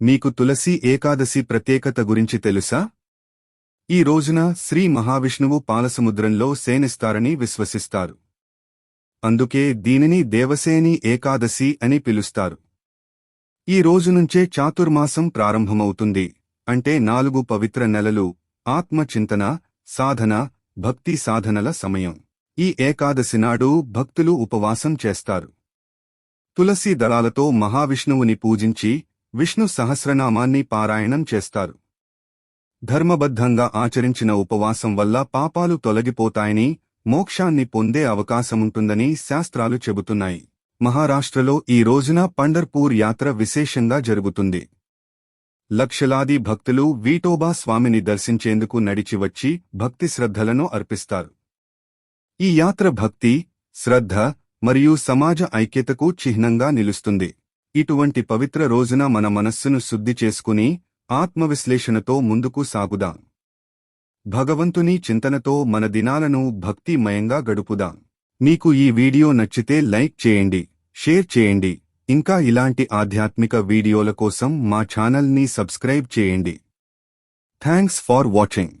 మీకు తులసి ఏకాదశి ప్రత్యేకత గురించి తెలుసా? ఈ రోజున శ్రీ మహావిష్ణువు పాలసముద్రంలో సేనిస్తారని విశ్వసిస్తారు. అందుకే దీనిని దేవసేని ఏకాదశి అని పిలుస్తారు. ఈ రోజు నుంచే చాతుర్మాసం ప్రారంభమవుతుంది. అంటే నాలుగు పవిత్ర నెలలు ఆత్మచింతన సాధన భక్తి సాధనల సమయం. ఈ ఏకాదశి నాడు భక్తులు ఉపవాసం చేస్తారు. తులసి దళాలతో మహావిష్ణువుని పూజించి విష్ణు సహస్రనామాన్ని పారాయణం చేస్తారు. ధర్మబద్ధంగా ఆచరించిన ఉపవాసం వల్ల పాపాలు తొలగిపోతాయని మోక్షాన్ని పొందే అవకాశముంటుందని శాస్త్రాలు చెబుతున్నాయి. మహారాష్ట్రలో ఈ రోజున పండర్పూర్ యాత్ర విశేషంగా జరుగుతుంది. లక్షలాది భక్తులు వీటోబా స్వామిని దర్శించేందుకు నడిచి వచ్చి భక్తి శ్రద్ధలను అర్పిస్తారు. ఈ యాత్ర భక్తి శ్రద్ధ మరియు సమాజ ఐక్యతకు చిహ్నంగా నిలుస్తుంది. ఇటువంటి పవిత్ర రోజున మన మనస్సును శుద్ధి చేసుకుని ఆత్మవిశ్లేషణతో ముందుకు సాగుదాం. భగవంతుని చింతనతో మన దినాలను భక్తిమయంగా గడుపుదాం. మీకు ఈ వీడియో నచ్చితే లైక్ చేయండి షేర్ చేయండి. ఇంకా ఇలాంటి ఆధ్యాత్మిక వీడియోల కోసం మా ఛానల్ని సబ్స్క్రైబ్ చేయండి. Thanks for watching.